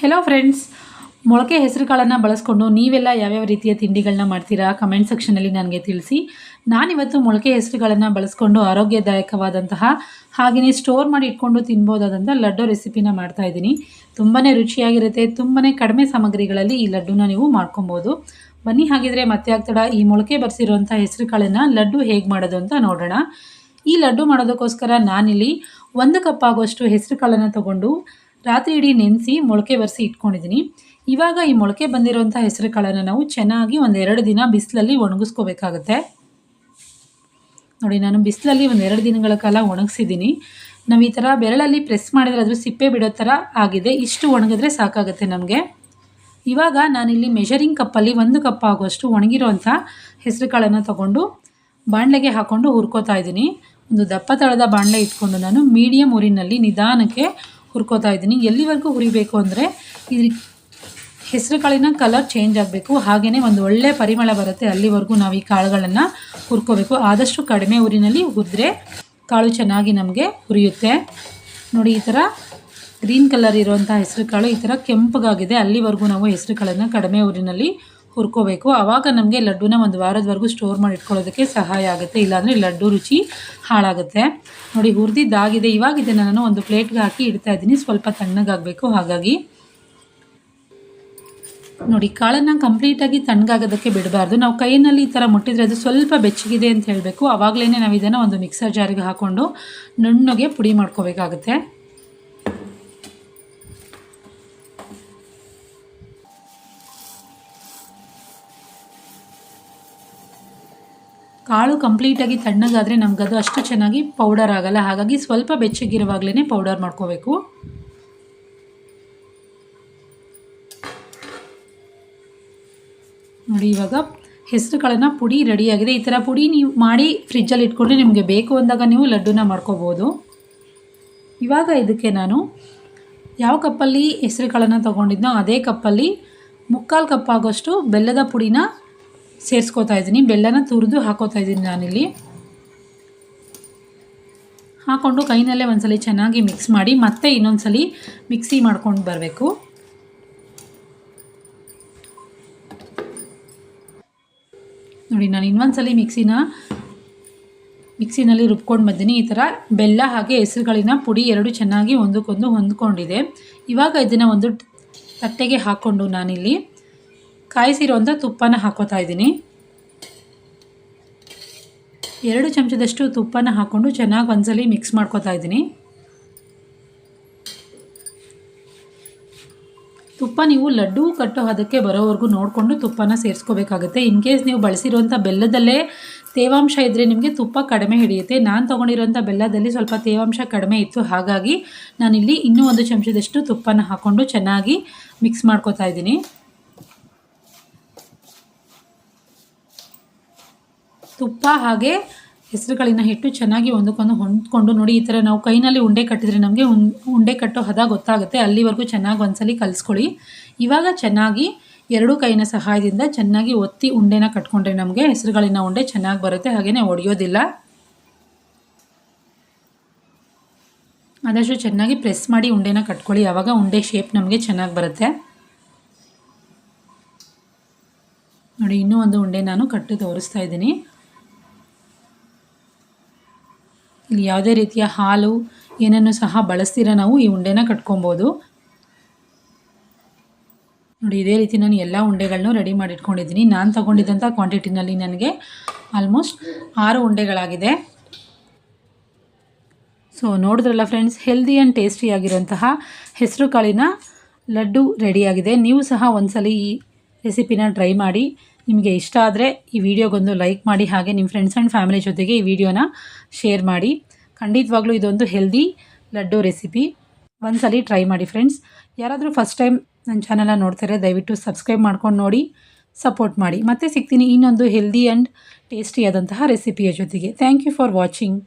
Hello friends ಮೊಳಕೆ ಹೆಸರು ಕಾಳನ್ನು ಬಳಸ್ಕೊಂಡು ನೀವೆಲ್ಲ ಯಾವ್ಯಾವ ರೀತಿಯ ತಿಂಡಿಗಳನ್ನ ಮಾಡ್ತೀರಾ? ಕಮೆಂಟ್ ಸೆಕ್ಷನಲ್ಲಿ ನನಗೆ ತಿಳಿಸಿ. ನಾನಿವತ್ತು ಮೊಳಕೆ ಹೆಸರುಗಳನ್ನು ಬಳಸ್ಕೊಂಡು ಆರೋಗ್ಯದಾಯಕವಾದಂತಹ ಹಾಗೆಯೇ ಸ್ಟೋರ್ ಮಾಡಿ ಇಟ್ಕೊಂಡು ತಿನ್ಬೋದಾದಂಥ ಲಡ್ಡು ರೆಸಿಪಿನ ಮಾಡ್ತಾಯಿದ್ದೀನಿ ತುಂಬಾ ರುಚಿಯಾಗಿರುತ್ತೆ. ತುಂಬಾ ಕಡಿಮೆ ಸಾಮಗ್ರಿಗಳಲ್ಲಿ ಈ ಲಡ್ಡುನ ನೀವು ಮಾಡ್ಕೊಬೋದು. ಬನ್ನಿ ಹಾಗಿದ್ರೆ ಮತ್ತೆ ಆಗ್ತಡ ಈ ಮೊಳಕೆ ಬರೆಸಿರುವಂಥ ಹೆಸರು ಕಾಳನ್ನು ಲಡ್ಡು ಹೇಗೆ ಮಾಡೋದು ಅಂತ ನೋಡೋಣ. ಈ ಲಡ್ಡು ಮಾಡೋದಕ್ಕೋಸ್ಕರ ನಾನಿಲ್ಲಿ ಒಂದು ಕಪ್ ಆಗುವಷ್ಟು ಹೆಸರು ಕಾಳನ್ನು ತೊಗೊಂಡು ರಾತ್ರಿ ಇಡೀ ನೆನೆಸಿ ಮೊಳಕೆ ಬರೆಸಿ ಇಟ್ಕೊಂಡಿದ್ದೀನಿ. ಇವಾಗ ಈ ಮೊಳಕೆ ಬಂದಿರೋಂಥ ಹೆಸರು ಕಾಳನ್ನು ನಾವು ಚೆನ್ನಾಗಿ ಒಂದೆರಡು ದಿನ ಬಿಸಿಲಲ್ಲಿ ಒಣಗಿಸ್ಕೋಬೇಕಾಗತ್ತೆ. ನೋಡಿ, ನಾನು ಬಿಸಿಲಲ್ಲಿ ಒಂದೆರಡು ದಿನಗಳ ಕಾಲ ಒಣಗಿಸಿದ್ದೀನಿ. ನಾವು ಈ ಥರ ಬೆರಳಲ್ಲಿ ಪ್ರೆಸ್ ಮಾಡಿದ್ರೆ ಅದ್ರ ಸಿಪ್ಪೆ ಬಿಡೋ ಥರ ಆಗಿದೆ. ಇಷ್ಟು ಒಣಗಿದ್ರೆ ಸಾಕಾಗುತ್ತೆ ನಮಗೆ. ಇವಾಗ ನಾನಿಲ್ಲಿ ಮೆಷರಿಂಗ್ ಕಪ್ಪಲ್ಲಿ ಒಂದು ಕಪ್ ಆಗುವಷ್ಟು ಒಣಗಿರುವಂಥ ಹೆಸರು ಕಾಳನ್ನು ತೊಗೊಂಡು ಬಾಣಲೆಗೆ ಹಾಕ್ಕೊಂಡು ಹುರ್ಕೋತಾ ಇದ್ದೀನಿ. ಒಂದು ದಪ್ಪ ತಳದ ಬಾಣಲೆ ಇಟ್ಕೊಂಡು ನಾನು ಮೀಡಿಯಮ್ ಊರಿನಲ್ಲಿ ನಿಧಾನಕ್ಕೆ ಹುರ್ಕೋತಾ ಇದ್ದೀನಿ. ಎಲ್ಲಿವರೆಗೂ ಹುರಿಬೇಕು ಅಂದರೆ ಇದ್ರ ಹೆಸರು ಕಾಳಿನ ಕಲರ್ ಚೇಂಜ್ ಆಗಬೇಕು. ಹಾಗೆಯೇ ಒಂದು ಒಳ್ಳೆ ಪರಿಮಳ ಬರುತ್ತೆ. ಅಲ್ಲಿವರೆಗೂ ನಾವು ಈ ಕಾಳುಗಳನ್ನು ಹುರ್ಕೋಬೇಕು. ಆದಷ್ಟು ಕಡಿಮೆ ಊರಿನಲ್ಲಿ ಹುರಿದ್ರೆ ಕಾಳು ಚೆನ್ನಾಗಿ ನಮಗೆ ಹುರಿಯುತ್ತೆ. ನೋಡಿ, ಈ ಥರ ಗ್ರೀನ್ ಕಲರ್ ಇರುವಂಥ ಹೆಸರು ಕಾಳು ಈ ಥರ ಕೆಂಪಗಾಗಿದೆ. ಅಲ್ಲಿವರೆಗೂ ನಾವು ಹೆಸರು ಕಾಳನ್ನು ಕಡಿಮೆ ಊರಿನಲ್ಲಿ ಹುರ್ಕೋಬೇಕು. ಆವಾಗ ನಮಗೆ ಲಡ್ಡುನ ಒಂದು ವಾರದವರೆಗೂ ಸ್ಟೋರ್ ಮಾಡಿ ಇಟ್ಕೊಳ್ಳೋದಕ್ಕೆ ಸಹಾಯ ಆಗುತ್ತೆ. ಇಲ್ಲಾಂದರೆ ಲಡ್ಡು ರುಚಿ ಹಾಳಾಗುತ್ತೆ. ನೋಡಿ, ಹುರಿದಿದ್ದಾಗಿದೆ. ಇವಾಗ ಇದನ್ನು ನಾನು ಒಂದು ಪ್ಲೇಟ್ಗೆ ಹಾಕಿ ಇಡ್ತಾ ಇದ್ದೀನಿ. ಸ್ವಲ್ಪ ತಣ್ಣಗಾಗಬೇಕು. ಹಾಗಾಗಿ ನೋಡಿ, ಕಾಳನ್ನು ಕಂಪ್ಲೀಟಾಗಿ ತಣ್ಣಗಾಗೋದಕ್ಕೆ ಬಿಡಬಾರ್ದು. ನಾವು ಕೈಯಲ್ಲಿ ಈ ಥರ ಮುಟ್ಟಿದರೆ ಅದು ಸ್ವಲ್ಪ ಬೆಚ್ಚಗಿದೆ ಅಂತ ಹೇಳಬೇಕು. ಆವಾಗಲೇ ನಾವು ಇದನ್ನು ಒಂದು ಮಿಕ್ಸರ್ ಜಾರಿಗೆ ಹಾಕ್ಕೊಂಡು ನುಣ್ಣಗೆ ಪುಡಿ ಮಾಡ್ಕೋಬೇಕಾಗುತ್ತೆ. ಕಾಳು ಕಂಪ್ಲೀಟಾಗಿ ತಣ್ಣಗಾದರೆ ನಮಗದು ಅಷ್ಟು ಚೆನ್ನಾಗಿ ಪೌಡರ್ ಆಗಲ್ಲ. ಹಾಗಾಗಿ ಸ್ವಲ್ಪ ಬೆಚ್ಚಗಿರುವಾಗಲೇ ಪೌಡರ್ ಮಾಡ್ಕೋಬೇಕು. ನೋಡಿ ಇವಾಗ ಹೆಸರು ಕಾಳನ್ನು ಪುಡಿ ರೆಡಿಯಾಗಿದೆ ಈ ಥರ ಪುಡಿ ನೀವು ಮಾಡಿ ಫ್ರಿಜ್ಜಲ್ಲಿ ಇಟ್ಕೊಂಡ್ರೆ ನಿಮಗೆ ಬೇಕು ಅಂದಾಗ ನೀವು ಲಡ್ಡುನ ಮಾಡ್ಕೋಬೋದು. ಇವಾಗ ಇದಕ್ಕೆ ನಾನು ಯಾವ ಕಪ್ಪಲ್ಲಿ ಹೆಸರು ಕಾಳನ್ನು ತೊಗೊಂಡಿದ್ನೋ ಅದೇ ಕಪ್ಪಲ್ಲಿ ಮುಕ್ಕಾಲು ಕಪ್ ಆಗೋಷ್ಟು ಬೆಲ್ಲದ ಪುಡಿನ ಸೇರಿಸ್ಕೋತಾ ಇದ್ದೀನಿ. ಬೆಲ್ಲನ ತುರಿದು ಹಾಕೋತಾ ಇದ್ದೀನಿ ನಾನಿಲ್ಲಿ. ಹಾಕ್ಕೊಂಡು ಕೈನಲ್ಲೇ ಒಂದ್ಸಲಿ ಚೆನ್ನಾಗಿ ಮಿಕ್ಸ್ ಮಾಡಿ ಮತ್ತೆ ಇನ್ನೊಂದ್ಸಲಿ ಮಿಕ್ಸಿ ಮಾಡ್ಕೊಂಡು ಬರಬೇಕು. ನೋಡಿ, ನಾನು ಇನ್ನೊಂದ್ಸಲಿ ಮಿಕ್ಸಿನ ಮಿಕ್ಸಿನಲ್ಲಿ ರುಬ್ಕೊಂಡು ಬಂದೀನಿ ಈ ಥರ ಬೆಲ್ಲ ಹಾಗೆ ಹೆಸರುಗಳಿನ ಪುಡಿ ಎರಡು ಚೆನ್ನಾಗಿ ಒಂದಕ್ಕೊಂದು ಹೊಂದ್ಕೊಂಡಿದೆ. ಇವಾಗ ಇದನ್ನು ಒಂದು ತಟ್ಟೆಗೆ ಹಾಕ್ಕೊಂಡು ನಾನಿಲ್ಲಿ ಕಾಯಿಸಿರೋಂಥ ತುಪ್ಪನ ಹಾಕೋತಾ ಇದ್ದೀನಿ. ಎರಡು ಚಮಚದಷ್ಟು ತುಪ್ಪನ ಹಾಕ್ಕೊಂಡು ಚೆನ್ನಾಗಿ ಒಂದ್ಸಲಿ ಮಿಕ್ಸ್ ಮಾಡ್ಕೋತಾ ಇದ್ದೀನಿ. ತುಪ್ಪ ನೀವು ಲಡ್ಡು ಕಟ್ಟೋ ಅದಕ್ಕೆ ಬರೋವರೆಗೂ ನೋಡಿಕೊಂಡು ತುಪ್ಪನ ಸೇರಿಸ್ಕೋಬೇಕಾಗುತ್ತೆ. ಇನ್ ಕೇಸ್ ನೀವು ಬಳಸಿರುವಂಥ ಬೆಲ್ಲದಲ್ಲೇ ತೇವಾಂಶ ಇದ್ದರೆ ನಿಮಗೆ ತುಪ್ಪ ಕಡಿಮೆ ಹಿಡಿಯುತ್ತೆ. ನಾನು ತೊಗೊಂಡಿರೋಂಥ ಬೆಲ್ಲದಲ್ಲಿ ಸ್ವಲ್ಪ ತೇವಾಂಶ ಕಡಿಮೆ ಇತ್ತು. ಹಾಗಾಗಿ ನಾನಿಲ್ಲಿ ಇನ್ನೂ ಒಂದು ಚಮಚದಷ್ಟು ತುಪ್ಪನ ಹಾಕ್ಕೊಂಡು ಚೆನ್ನಾಗಿ ಮಿಕ್ಸ್ ಮಾಡ್ಕೋತಾ ಇದ್ದೀನಿ. ತುಪ್ಪ ಹಾಗೆ ಹೆಸರುಗಳಿನ ಹಿಟ್ಟು ಚೆನ್ನಾಗಿ ಒಂದಕ್ಕೊಂದು ಹೊಂದ್ಕೊಂಡು ನೋಡಿ, ಈ ಥರ ನಾವು ಕೈನಲ್ಲಿ ಉಂಡೆ ಕಟ್ಟಿದ್ರೆ ನಮಗೆ ಉಂಡೆ ಕಟ್ಟೋ ಹದ ಗೊತ್ತಾಗುತ್ತೆ. ಅಲ್ಲಿವರೆಗೂ ಚೆನ್ನಾಗಿ ಒಂದ್ಸಲಿ ಕಲಿಸ್ಕೊಳ್ಳಿ. ಇವಾಗ ಚೆನ್ನಾಗಿ ಎರಡು ಕೈನ ಸಹಾಯದಿಂದ ಚೆನ್ನಾಗಿ ಒತ್ತಿ ಉಂಡೆನ ಕಟ್ಕೊಂಡ್ರೆ ನಮಗೆ ಹೆಸರುಗಳಿನ ಉಂಡೆ ಚೆನ್ನಾಗಿ ಬರುತ್ತೆ. ಹಾಗೆಯೇ ಒಡೆಯೋದಿಲ್ಲ. ಆದಷ್ಟು ಚೆನ್ನಾಗಿ ಪ್ರೆಸ್ ಮಾಡಿ ಉಂಡೆನ ಕಟ್ಕೊಳ್ಳಿ. ಆವಾಗ ಉಂಡೆ ಶೇಪ್ ನಮಗೆ ಚೆನ್ನಾಗಿ ಬರುತ್ತೆ. ನೋಡಿ, ಇನ್ನೂ ಒಂದು ಉಂಡೆ ನಾನು ಕಟ್ಟು ತೋರಿಸ್ತಾ ಇದ್ದೀನಿ. ಇಲ್ಲಿ ಯಾವುದೇ ರೀತಿಯ ಹಾಲು ಏನನ್ನು ಸಹ ಬಳಸ್ತೀರ ನಾವು ಈ ಉಂಡೆನ ಕಟ್ಕೊಬೋದು. ನೋಡಿ, ಇದೇ ರೀತಿ ನಾನು ಎಲ್ಲ ಉಂಡೆಗಳನ್ನೂ ರೆಡಿ ಮಾಡಿಟ್ಕೊಂಡಿದ್ದೀನಿ. ನಾನು ತಗೊಂಡಿದ್ದಂಥ ಕ್ವಾಂಟಿಟಿನಲ್ಲಿ ನನಗೆ ಆಲ್ಮೋಸ್ಟ್ ಆರು ಉಂಡೆಗಳಾಗಿದೆ. ಸೊ ನೋಡಿದ್ರಲ್ಲ ಫ್ರೆಂಡ್ಸ್ ಹೆಲ್ದಿ ಆ್ಯಂಡ್ ಟೇಸ್ಟಿಯಾಗಿರುವಂತಹ ಹೆಸರು ಕಾಳಿನ ಲಡ್ಡು ರೆಡಿಯಾಗಿದೆ ನೀವು ಸಹ ಒಂದ್ಸಲಿ ಈ ರೆಸಿಪಿನ ಟ್ರೈ ಮಾಡಿ. ನಿಮಗೆ ಇಷ್ಟ ಆದರೆ ಈ ವಿಡಿಯೋಗೊಂದು ಲೈಕ್ ಮಾಡಿ, ಹಾಗೆ ನಿಮ್ಮ ಫ್ರೆಂಡ್ಸ್ ಆ್ಯಂಡ್ ಫ್ಯಾಮಿಲಿ ಜೊತೆಗೆ ಈ ವಿಡಿಯೋನ ಶೇರ್ ಮಾಡಿ. ಖಂಡಿತವಾಗ್ಲೂ ಇದೊಂದು ಹೆಲ್ದಿ ಲಡ್ಡು ರೆಸಿಪಿ ಒಂದ್ಸಲಿ ಟ್ರೈ ಮಾಡಿ ಫ್ರೆಂಡ್ಸ್ ಯಾರಾದರೂ ಫಸ್ಟ್ ಟೈಮ್ ನನ್ನ ಚಾನಲ್ನ ನೋಡ್ತಾರೆ ದಯವಿಟ್ಟು ಸಬ್ಸ್ಕ್ರೈಬ್ ಮಾಡ್ಕೊಂಡು ನೋಡಿ ಸಪೋರ್ಟ್ ಮಾಡಿ. ಮತ್ತೆ ಸಿಗ್ತೀನಿ ಇನ್ನೊಂದು ಹೆಲ್ದಿ ಆ್ಯಂಡ್ ಟೇಸ್ಟಿಯಾದಂತಹ ರೆಸಿಪಿಯ ಜೊತೆಗೆ. Thank you for watching